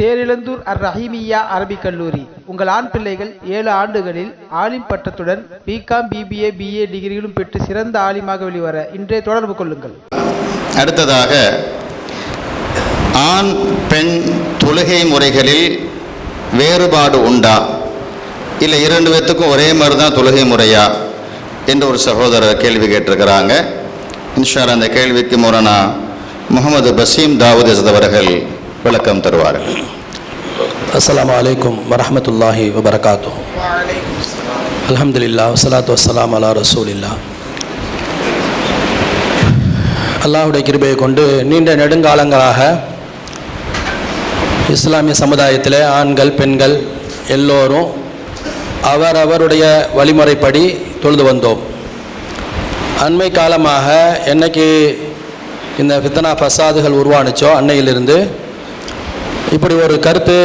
தேரிழந்தூர் அர் ரஹீமியா அரபிக் கல்லூரி. உங்கள் ஆண் பிள்ளைகள் ஏழு ஆண்டுகளில் ஆலிம் பட்டத்துடன் பிகாம் பிபிஏ பிஏ டிகிரிகளும் பெற்று சிறந்த ஆலிமாக வெளிவர இன்றே தொடர்பு கொள்ளுங்கள். அடுத்ததாக ஆண் பெண் தொழுகை முறைகளில் வேறுபாடு உண்டா? இல்லை இரண்டு பேர்த்துக்கும் ஒரே மாதிரி தான் தொழுகை முறையா? என்று ஒரு சகோதரர் கேள்வி கேட்டிருக்கிறாங்க. இன்ஷார் அந்த கேள்விக்கு முரணா முகமது பசீம் தாவூத் அவர்கள். விளக்கம் தருவார்கள் அஸ்லாம் அலைக்கும் வரமத்துல்லாஹி வபரகாத்து அல்ஹம்துலில்லாஹ் வஸ்ஸலாத்து வஸ்ஸலாம் அலா ரசூலில்லா அல்லாஹ்வுடைய கிருபையை கொண்டு நீண்ட நெடுங்காலங்களாக இஸ்லாமிய சமுதாயத்தில் ஆண்கள் பெண்கள் எல்லோரும் அவர் அவருடைய வழிமுறைப்படி தொழுது வந்தோம். அண்மை காலமாக என்னைக்கு இந்த ஃபித்தனா ஃபசாதுகள் உருவானுச்சோ அன்னையிலிருந்து இப்படி ஒரு கருத்து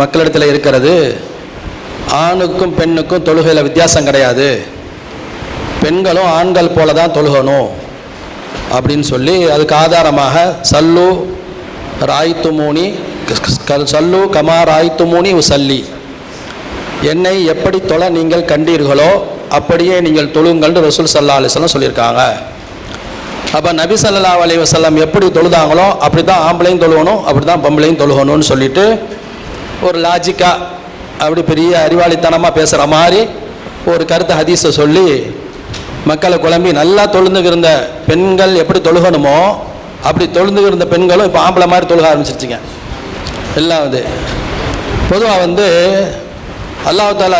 மக்களிடத்தில் இருக்கிறது. ஆணுக்கும் பெண்ணுக்கும் தொழுகையில் வித்தியாசம் கிடையாது. பெண்களும் ஆண்கள் போல தான் தொழுகணும் அப்படின்னு சொல்லி அதுக்கு ஆதாரமாக சல்லு ராய்த்துமூனி சல்லு கமா ராய்த்துமூனி உசல்லி. என்னை எப்படி தொழ நீங்கள் கண்டீர்களோ அப்படியே நீங்கள் தொழுங்கள்னு ரசூல் சல்லா அலிஸ்லாம் சொல்லியிருக்காங்க. அப்போ நபி சல்லா அலி வசல்லம் எப்படி தொழுதாங்களோ அப்படி தான் ஆம்பளையும் தொழுகணும் அப்படி தான் பொம்பளையும் தொழுகணும்னு சொல்லிட்டு ஒரு லாஜிக்காக அப்படி பெரிய அறிவாளித்தனமாக பேசுகிற மாதிரி ஒரு கருத்து ஹதீஸை சொல்லி மக்களை குழம்பி நல்லா தொழுந்துக்கிருந்த பெண்கள் எப்படி தொழுகணுமோ அப்படி தொழுந்துக்கிருந்த பெண்களும் இப்போ ஆம்பளை மாதிரி தொழுக ஆரம்பிச்சிருச்சுங்க. எல்லாம் வந்து பொதுவாக வந்து அல்லாஹால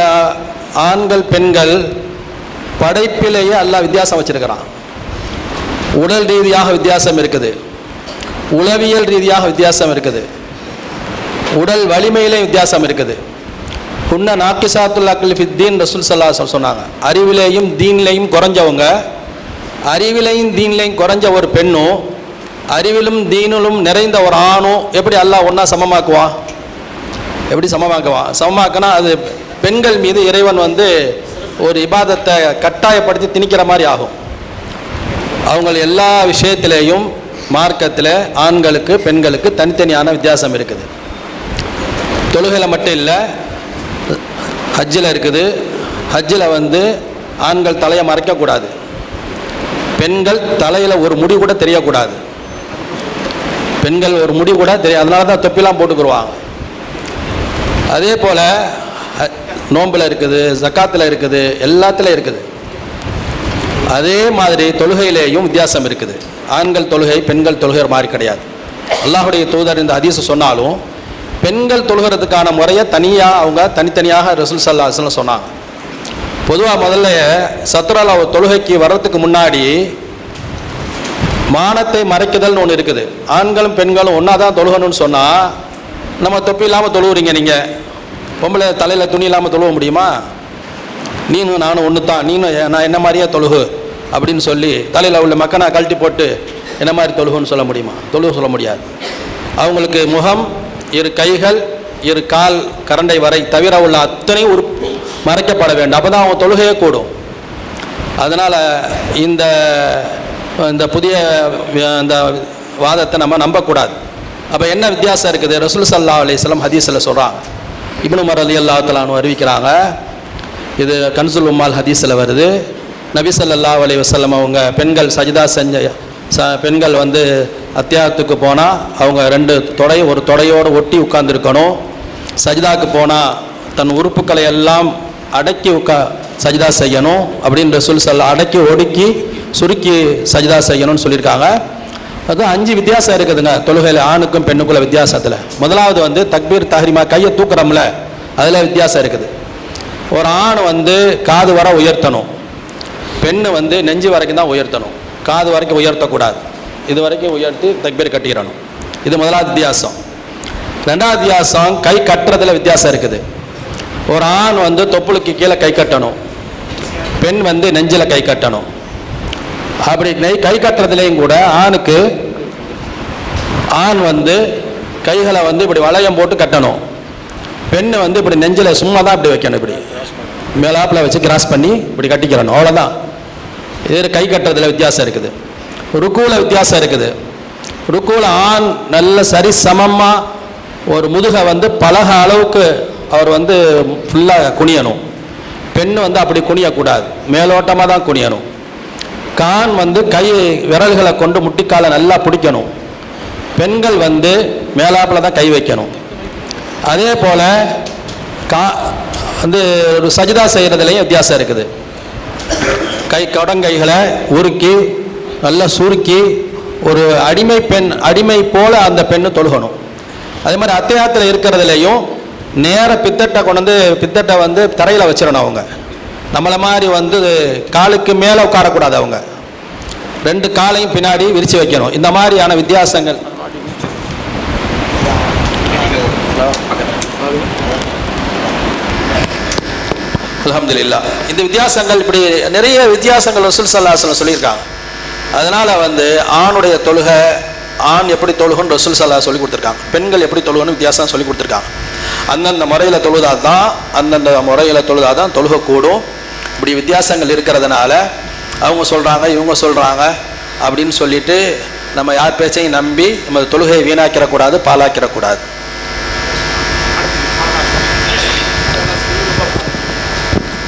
ஆண்கள் பெண்கள் படைப்பிலேயே எல்லாம் வித்தியாசம் வச்சிருக்கிறான். உடல் ரீதியாக வித்தியாசம் இருக்குது. உளவியல் ரீதியாக வித்தியாசம் இருக்குது. உடல் வலிமையிலே வித்தியாசம் இருக்குது. உன்ன நாக்கிசாத்துல் அக்லி தீன் ரசூல் சல்லா சொன்னாங்க. அறிவிலேயும் தீன்லேயும் குறைஞ்சவங்க அறிவிலையும் தீன்லையும் குறைஞ்ச ஒரு பெண்ணும் அறிவிலும் தீனிலும் நிறைந்த ஒரு ஆணும் எப்படி அல்லாஹ் ஒன்றா சமமாக்குவான் எப்படி சமமாக்குவான் சமமாக்குனா அது பெண்கள் மீது இறைவன் வந்து ஒரு இபாதத்தை கட்டாயப்படுத்தி திணிக்கிற மாதிரி ஆகும். அவங்க எல்லா விஷயத்திலேயும் மார்க்கத்தில் ஆண்களுக்கு பெண்களுக்கு தனித்தனியான வித்தியாசம் இருக்குது. தொழுகையில் மட்டும் இல்லை ஹஜ்ஜில் இருக்குது. ஹஜ்ஜில் வந்து ஆண்கள் தலையை மறைக்கக்கூடாது. பெண்கள் தலையில் ஒரு முடி கூட தெரியக்கூடாது. பெண்கள் ஒரு முடி கூட தெரியும் அதனால தான் தொப்பிலாம் போட்டுக்குருவாங்க. அதே போல் நோம்பில் இருக்குது ஜக்காத்தில் இருக்குது எல்லாத்துலேயும் இருக்குது. அதே மாதிரி தொழுகையிலேயும் வித்தியாசம் இருக்குது. ஆண்கள் தொழுகை பெண்கள் தொழுகை மாதிரி கிடையாது. அல்லாஹுடைய தூதர் இந்த ஹதீஸ் சொன்னாலும் பெண்கள் தொழுகிறதுக்கான முறையை தனியாக அவங்க தனித்தனியாக ரசூல் சல்லாஸ்லாம் சொன்னாங்க. பொதுவாக முதல்ல சத்ரால தொழுகைக்கு வர்றதுக்கு முன்னாடி மானத்தை மறைக்குதல்னு ஒன்று இருக்குது. ஆண்களும் பெண்களும் ஒன்றா தான் தொழுகணும்னு சொன்னால் நம்ம தொப்பி இல்லாமல் தொழுவுறீங்க நீங்கள் பொம்பளை தலையில் துணி இல்லாமல் தொழுவ முடியுமா? நீனும் நானும் ஒன்று தான் நீனும் நான் என்ன மாதிரியே தொழுகு? அப்படின்னு சொல்லி தலையில் உள்ள மக்கனை கழட்டி போட்டு என்ன மாதிரி தொழுகுன்னு சொல்ல முடியுமா? தொழுகு சொல்ல முடியாது. அவங்களுக்கு முகம் இரு கைகள் இரு கால் கரண்டை வரை தவிர உள்ள அத்தனை உரு மறைக்கப்பட வேண்டும். அப்போ தான் அவங்க தொழுகையே கூடும். அதனால் இந்த இந்த புதிய இந்த வாதத்தை நம்ம நம்பக்கூடாது. அப்போ என்ன வித்தியாசம் இருக்குது? ரசூல் சல்லா அலிஸ்லாம் ஹதீஸில் சொல்கிறான் இப்னு மரலி அல்லாத்தலான்னு அறிவிக்கிறாங்க இது கன்சுல் உம்மால் ஹதீஸில் வருது. நபிசல்லா அலி வசல்லம் அவங்க பெண்கள் சஜிதா செஞ்ச ச பெண்கள் வந்து அத்தியாயத்துக்கு போனால் அவங்க ரெண்டு தொடை ஒரு தொடையோடு ஒட்டி உட்கார்ந்துருக்கணும். சஜிதாவுக்கு போனால் தன் உறுப்புகளை எல்லாம் அடக்கி உட்கா சஜிதா செய்யணும் அப்படின்ற சொல் சொல்ல அடக்கி ஒடுக்கி சுருக்கி சஜிதா செய்யணும்னு சொல்லியிருக்காங்க. அது அஞ்சு வித்தியாசம் இருக்குதுங்க. தொழுகையில் ஆணுக்கும் பெண்ணுக்குள்ள வித்தியாசத்தில். முதலாவது வந்து தக்பீர் தஹரிமா கையை தூக்குறோம்ல அதில் வித்தியாசம் இருக்குது. ஒரு ஆண் வந்து காது வர உயர்த்தணும். பெண்ணு வந்து நெஞ்சு வரைக்கும் தான் உயர்த்தணும். காது வரைக்கும் உயர்த்தக்கூடாது. இது வரைக்கும் உயர்த்தி தக்பீர் கட்டிடணும் இது முதலாவது வித்தியாசம். ரெண்டாவது வித்தியாசம் கை கட்டுறதுல வித்தியாசம் இருக்குது. ஒரு ஆண் வந்து தொப்புளுக்கு கீழே கை கட்டணும். பெண் வந்து நெஞ்சில் கை கட்டணும். அப்படி நெய் கை கட்டுறதுலேயும் கூட ஆணுக்கு ஆண் வந்து கைகளை வந்து இப்படி வளையம் போட்டு கட்டணும். பெண்ணை வந்து இப்படி நெஞ்சில் சும்மா தான் இப்படி வைக்கணும் இப்படி. மேலாப்பில் வச்சு கிராஸ் பண்ணி இப்படி கட்டிக்கிறணும். அவ்வளோதான் இது கை கட்டுறதுல வித்தியாசம் இருக்குது. ருக்குவில் வித்தியாசம் இருக்குது. ருக்குவில் ஆண் நல்ல சரி சமமாக ஒரு முதுகை வந்து பலக அளவுக்கு அவர் வந்து ஃபுல்லாக குனியணும். பெண் வந்து அப்படி குனியக்கூடாது. மேலோட்டமாக தான் குனியணும். கான் வந்து கை விரல்களை கொண்டு முட்டிக்காலை நல்லா பிடிக்கணும். பெண்கள் வந்து மேலாப்பில் தான் கை வைக்கணும். அதே போல் கா வந்து ஒரு சஜிதா செய்கிறதுலையும் வித்தியாசம் இருக்குது. கை கொடங்கைகளை உருக்கி நல்லா சுருக்கி ஒரு அடிமை பெண் அடிமை போல் அந்த பெண்ணு தொழுகணும். அதே மாதிரி அத்தியாயத்தில் இருக்கிறதுலையும் நேர பித்தட்டை கொண்டு வந்து பித்தட்டை வந்து தரையில் வச்சிடணும் அவங்க. நம்மளை மாதிரி வந்து காலுக்கு மேலே உட்காரக்கூடாது அவங்க. ரெண்டு காலையும் பின்னாடி விரித்து வைக்கணும். இந்த மாதிரியான வித்தியாசங்கள் அலமதுல்லா இந்த வித்தியாசங்கள் இப்படி நிறைய வித்தியாசங்கள் வசூல் சல்லாஹ் சொல்லியிருக்காங்க. அதனால வந்து ஆணுடைய தொழுகை ஆண் எப்படி தொழுகுன்னு ரசூல் சல்லா சொல்லி கொடுத்துருக்காங்க. பெண்கள் எப்படி தொழுகன்னு வித்தியாசம் சொல்லி கொடுத்துருக்காங்க. அந்தந்த முறையில் தொழுதா தான் அந்தந்த முறையில் தொழுதா தான் தொழுகக்கூடும் இப்படி வித்தியாசங்கள் இருக்கிறதுனால அவங்க சொல்கிறாங்க இவங்க சொல்கிறாங்க அப்படின்னு சொல்லிட்டு நம்ம யார் பேச்சையும் நம்பி நம்ம தொழுகையை வீணாக்கிடக்கூடாது பாழாக்கிடக்கூடாது